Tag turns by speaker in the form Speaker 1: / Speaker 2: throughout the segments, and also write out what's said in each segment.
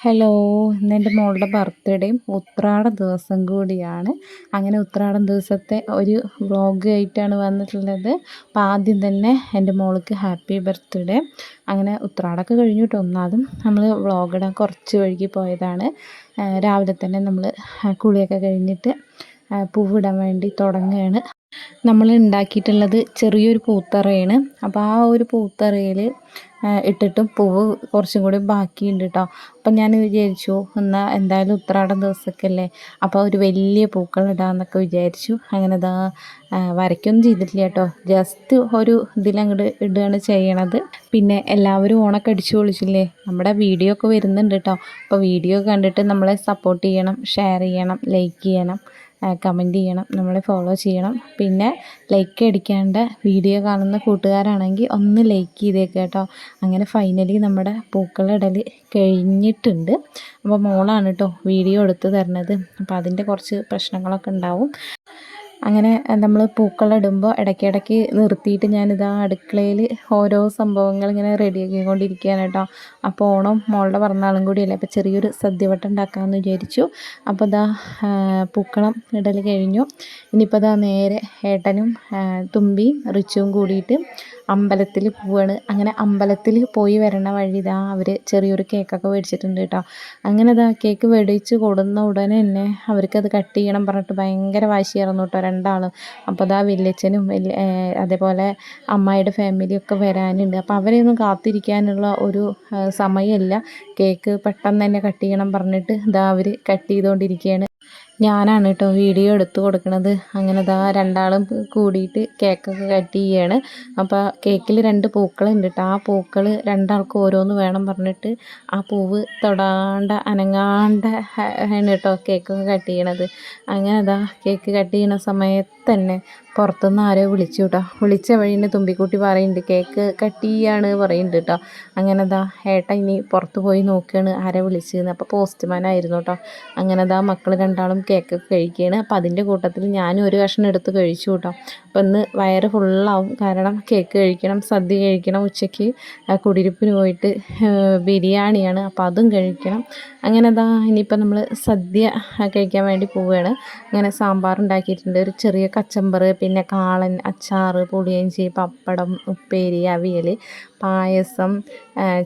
Speaker 1: Hello ഇന്ന് എന്റെ മോളുടെ ബർത്ത്ഡേയും ഉത്രാട ദിവസം കൂടിയാണ്. അങ്ങനെ ഉത്രാടം ദിവസത്തെ ഒരു വ്ളോഗ് ആയിട്ടാണ് വന്നിട്ടുള്ളത്. അപ്പോൾ ആദ്യം തന്നെ എന്റെ മോൾക്ക് ഹാപ്പി ബർത്ത്ഡേ. അങ്ങനെ ഉത്രാടമൊക്കെ കഴിഞ്ഞിട്ട് ഒന്നാതും നമ്മൾ വ്ളോഗ് കുറച്ച് വഴുകി പോയതാണ്. രാവിലെ തന്നെ നമ്മൾ കുളിയൊക്കെ കഴിഞ്ഞിട്ട് പൂവിടാൻ വേണ്ടി തുടങ്ങുകയാണ്. നമ്മൾ ഉണ്ടാക്കിയിട്ടുള്ളത് ചെറിയൊരു പൂത്തറയാണ്. അപ്പോൾ ആ ഒരു പൂത്തറയിൽ ഇട്ടിട്ടും പൂവ് കുറച്ചും കൂടി ബാക്കിയുണ്ട് കേട്ടോ അപ്പം ഞാൻ വിചാരിച്ചു എന്നാൽ എന്തായാലും ഉത്രാടം ദിവസമൊക്കെ അല്ലേ അപ്പോൾ ഒരു വലിയ പൂക്കൾ ഇടാമെന്നൊക്കെ വിചാരിച്ചു. അങ്ങനെ ഇതാ വരയ്ക്കൊന്നും ചെയ്തിട്ടില്ല കേട്ടോ ജസ്റ്റ് ഒരു ഇതിലങ്ങോട്ട് ഇടുകയാണ് ചെയ്യണത്. പിന്നെ എല്ലാവരും ഓണൊക്കെ അടിച്ചു പൊളിച്ചില്ലേ? നമ്മുടെ വീഡിയോ ഒക്കെ വരുന്നുണ്ട് കേട്ടോ അപ്പോൾ വീഡിയോ കണ്ടിട്ട് നമ്മളെ സപ്പോർട്ട് ചെയ്യണം ഷെയർ ചെയ്യണം ലൈക്ക് ചെയ്യണം. കമന്റ് ചെയ്യണം നമ്മളെ ഫോളോ ചെയ്യണം. പിന്നെ ലൈക്ക് അടിക്കാണ്ട് വീഡിയോ കാണുന്ന കൂട്ടുകാരാണെങ്കിൽ ഒന്ന് ലൈക്ക് ചെയ്തേക്ക് കേട്ടോ. അങ്ങനെ ഫൈനലി നമ്മുടെ പൂക്കളിടൽ കഴിഞ്ഞിട്ടുണ്ട്. അപ്പോൾ മോളാണ് കേട്ടോ വീഡിയോ എടുത്ത് തരണത്. അപ്പോൾ അതിന്റെ കുറച്ച് പ്രശ്നങ്ങളൊക്കെ ഉണ്ടാവും. അങ്ങനെ നമ്മൾ പൂക്കളിടുമ്പോൾ ഇടയ്ക്കിടയ്ക്ക് നിർത്തിയിട്ട് ഞാനിതാ അടുക്കളയിൽ ഓരോ സംഭവങ്ങൾ ഇങ്ങനെ റെഡിയാക്കിക്കൊണ്ടിരിക്കുകയാണ് കേട്ടോ. അപ്പോൾ ഓണം മോളുടെ പിറന്നാളും കൂടിയല്ലേ. അപ്പോൾ ചെറിയൊരു സദ്യവട്ടം ഉണ്ടാക്കാമെന്ന് വിചാരിച്ചു. അപ്പോൾ ഇതാ പൂക്കളം ഇടൽ കഴിഞ്ഞു. ഇനിയിപ്പോൾ ഇതാ നേരെ ഏട്ടനും തുമ്പിയും റിച്ചുവും കൂടിയിട്ട് അമ്പലത്തിൽ പോവാണ്. അങ്ങനെ അമ്പലത്തിൽ പോയി വരണ വഴി ഇതാ അവർ ചെറിയൊരു കേക്കൊക്കെ മേടിച്ചിട്ടുണ്ട് കേട്ടോ അങ്ങനെ ഇതാ കേക്ക് വെടിച്ച് കൊടുന്ന ഉടനെ തന്നെ അവർക്കത് കട്ട് ചെയ്യണം പറഞ്ഞിട്ട് ഭയങ്കര വാശി ഇറന്നു കേട്ടോ രണ്ടാളും അപ്പോൾ വല്യച്ഛനും വലിയ അതേപോലെ അമ്മായിയുടെ ഫാമിലിയൊക്കെ വരാനുണ്ട്. അപ്പോൾ അവരെയൊന്നും കാത്തിരിക്കാനുള്ള ഒരു സമയമില്ല കേക്ക് പെട്ടെന്ന് തന്നെ കട്ട് ചെയ്യണം പറഞ്ഞിട്ട് ഇതാ അവർ കട്ട് ചെയ്തുകൊണ്ടിരിക്കുകയാണ് ഞാനാണ് കേട്ടോ വീഡിയോ എടുത്ത് കൊടുക്കണത്. അങ്ങനെ ദാ രണ്ടാളും കൂടിയിട്ട് കേക്കൊക്കെ കട്ട് ചെയ്യാണ്. അപ്പോൾ കേക്കിൽ രണ്ട് പൂക്കളുണ്ട് കേട്ടോ ആ പൂക്കൾ രണ്ടാൾക്കും ഓരോന്ന് വേണം പറഞ്ഞിട്ട് ആ പൂവ് തൊടാണ്ട അനങ്ങാണ്ട ആണ് കേട്ടോ കേക്കൊക്കെ കട്ട് ചെയ്യണത്. അങ്ങനെ ദാ കേക്ക് കട്ട് ചെയ്യണ സമയത്ത് തന്നെ പുറത്തുനിന്ന് ആരോ വിളിച്ചു കേട്ടോ വിളിച്ച വഴിന് തുമ്പിക്കുട്ടി പറയുന്നുണ്ട്. കേക്ക് കട്ട് ചെയ്യാണ് പറയുന്നുണ്ട് കേട്ടോ അങ്ങനെ ദാ ഏട്ട ഇനി പുറത്ത് പോയി നോക്കുകയാണ് ആരെ വിളിച്ചതെന്ന്. അപ്പോൾ പോസ്റ്റ്മാൻ ആയിരുന്നു കേട്ടോ അങ്ങനെ ദാ മക്കൾ രണ്ടാളും കേക്ക് കഴിക്കുകയാണ്. അപ്പോൾ അതിന്റെ കൂട്ടത്തിൽ ഞാനും ഒരു കഷ്ണം എടുത്ത് കഴിച്ചു കേട്ടോ അപ്പോൾ വയറ് ഫുള്ളാവും കാരണം കേക്ക് കഴിക്കണം സദ്യ കഴിക്കണം ഉച്ചയ്ക്ക് കുടിരിപ്പിന് പോയിട്ട് ബിരിയാണിയാണ്. അപ്പോൾ അതും കഴിക്കണം. അങ്ങനെ ദാ ഇനിയിപ്പോൾ നമ്മൾ സദ്യ കഴിക്കാൻ വേണ്ടി പോവുകയാണ് അങ്ങനെ സാമ്പാർ ഉണ്ടാക്കിയിട്ടുണ്ട്. ഒരു ചെറിയ കച്ചമ്പർ പിന്നെ കാളൻ അച്ചാർ പുളിയഞ്ചി പപ്പടം ഉപ്പേരി അവിയൽ പായസം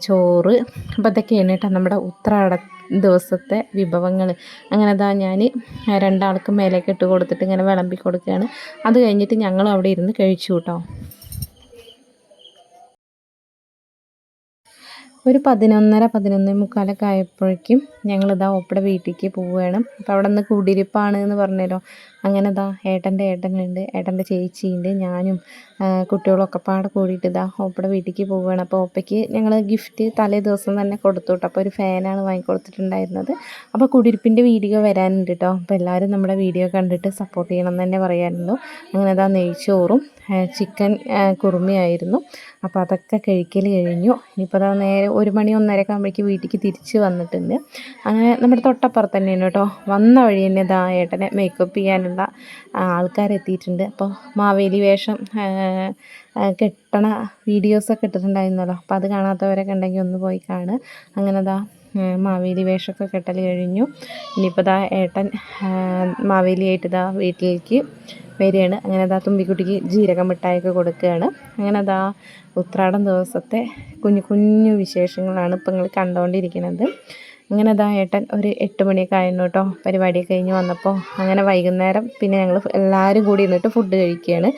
Speaker 1: ചോറ്. അപ്പോൾ ഇതൊക്കെയാണ് കേട്ടോ നമ്മുടെ ഉത്രാട ദിവസത്തെ വിഭവങ്ങൾ. അങ്ങനെ അതാ ഞാൻ രണ്ടാൾക്കും മേലേക്ക് ഇട്ട് കൊടുത്തിട്ട് ഇങ്ങനെ വിളമ്പി കൊടുക്കുകയാണ്. അത് കഴിഞ്ഞിട്ട് ഞങ്ങളും അവിടെ ഇരുന്ന് കഴിച്ചു കേട്ടോ. ഒരു പതിനൊന്നര പതിനൊന്നേ മുക്കാലൊക്കെ ആയപ്പോഴേക്കും ഞങ്ങളിതാ ഓപ്പടെ വീട്ടിലേക്ക് പോവുകയാണ്. അപ്പോൾ അവിടെ നിന്ന് കുടിയിരിപ്പാണ് എന്ന് പറഞ്ഞല്ലോ. അങ്ങനെ ഇതാ ഏട്ടന്റെ ഏട്ടനുണ്ട് ഏട്ടന്റെ ചേച്ചിയുണ്ട് ഞാനും കുട്ടികളൊക്കെ പാടെ കൂടിയിട്ട് ഇതാ ഓപ്പടെ വീട്ടിലേക്ക് പോവുകയാണ്. അപ്പോൾ ഓപ്പയ്ക്ക് ഞങ്ങൾ ഗിഫ്റ്റ് തലേ ദിവസം തന്നെ കൊടുത്തു കേട്ടോ അപ്പോൾ ഒരു ഫാനാണ് വാങ്ങിക്കൊടുത്തിട്ടുണ്ടായിരുന്നത്. അപ്പോൾ കുടിയിരിപ്പിന്റെ വീഡിയോ വരാനുണ്ട് കേട്ടോ അപ്പോൾ എല്ലാവരും നമ്മുടെ വീഡിയോ കണ്ടിട്ട് സപ്പോർട്ട് ചെയ്യണം എന്ന് തന്നെ പറയാനുള്ളൂ. അങ്ങനെ ഇതാ നെയ്ച്ചോറും ചിക്കൻ കുറുമയായിരുന്നു. അപ്പോൾ അതൊക്കെ കഴിക്കൽ കഴിഞ്ഞു. ഇനിയിപ്പോൾ അതാ നേരെ ഒരു മണി ഒന്നരയൊക്കെ ആകുമ്പോഴേക്ക് വീട്ടിലേക്ക് തിരിച്ച് വന്നിട്ടുണ്ട്. അങ്ങനെ നമ്മുടെ തൊട്ടപ്പുറത്ത് തന്നെയാണ് കേട്ടോ. വന്ന വഴി തന്നെ ഇതാ ഏട്ടനെ മേക്കപ്പ് ചെയ്യാനുള്ള ആൾക്കാരെത്തിയിട്ടുണ്ട് അപ്പോൾ മാവേലി വേഷം കെട്ടണ വീഡിയോസൊക്കെ ഇട്ടിട്ടുണ്ടായിരുന്നല്ലോ. അപ്പോൾ അത് കാണാത്തവരൊക്കെ ഉണ്ടെങ്കിൽ ഒന്ന് പോയി കാണുക. അങ്ങനെ അതാ മാവേലി വേഷമൊക്കെ കെട്ടൽ കഴിഞ്ഞു. ഇനിയിപ്പോൾ ഇതാ ഏട്ടൻ മാവേലിയായിട്ട് ഇതാ വീട്ടിലേക്ക് വരികയാണ് അങ്ങനെ അതാ തുമ്പിക്കുട്ടിക്ക് ജീരക മിഠായിയൊക്കെ കൊടുക്കുകയാണ്. അങ്ങനെ അതാ ഉത്രാടം ദിവസത്തെ കുഞ്ഞു കുഞ്ഞു വിശേഷങ്ങളാണ് ഇപ്പം നിങ്ങൾ കണ്ടുകൊണ്ടിരിക്കുന്നത് അങ്ങനെ അതാ ഏട്ടൻ ഒരു എട്ട് മണിയൊക്കെ ആയിരുന്നു കേട്ടോ പരിപാടിയൊക്കെ കഴിഞ്ഞ് വന്നപ്പോൾ. അങ്ങനെ വൈകുന്നേരം പിന്നെ ഞങ്ങൾ എല്ലാവരും കൂടി ഇരുന്നിട്ട് ഫുഡ് കഴിക്കുകയാണ്.